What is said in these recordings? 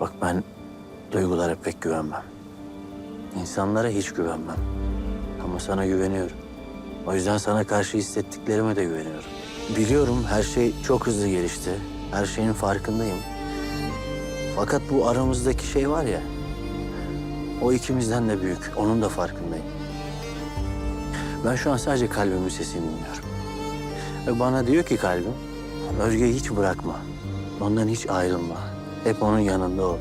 Bak ben duygulara pek güvenmem. İnsanlara hiç güvenmem. Ama sana güveniyorum. O yüzden sana karşı hissettiklerime de güveniyorum. Biliyorum her şey çok hızlı gelişti. Her şeyin farkındayım. Fakat bu aramızdaki şey var ya... O ikimizden de büyük. Onun da farkındayım. Ben şu an sadece kalbimin sesini dinliyorum. Ve bana diyor ki kalbim, Özge'yi hiç bırakma. Ondan hiç ayrılma. Hep onun yanında ol.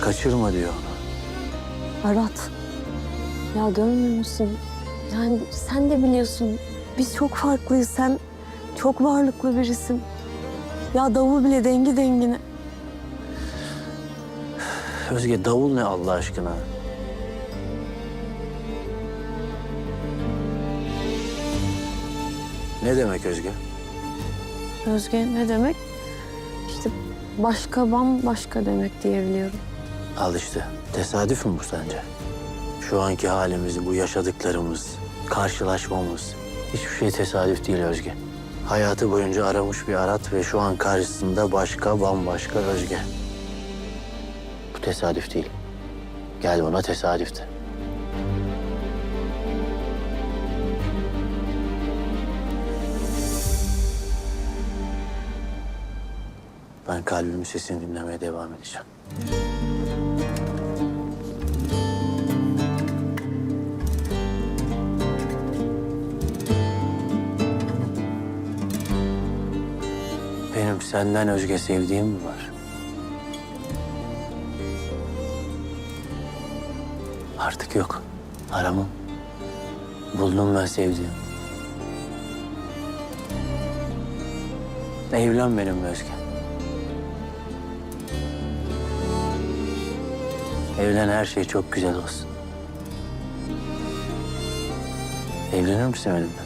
Kaçırma diyor onu. Arat. Ya görmüyor musun? Yani sen de biliyorsun. Biz çok farklıyız. Sen çok varlıklı birisin. Ya davul bile dengi dengine. Özge davul ne Allah aşkına? Ne demek Özge? Özge ne demek? İşte başka bambaşka demek diyebiliyorum. Al işte. Tesadüf mü bu sence? Şu anki halimiz, bu yaşadıklarımız, karşılaşmamız hiçbir şey tesadüf değil Özge. Hayatı boyunca aramış bir Arat ve şu an karşısında başka bambaşka Özge. Bu tesadüf değil. Gel buna tesadüf Ben kalbimin sesini dinlemeye devam edeceğim. Benim senden özge sevdiğim mi var? Artık yok. Aramam. Buldum ben sevdiğim. Evlen benimle Özge. Evlen her şey çok güzel olsun. Evlenir misin benimle?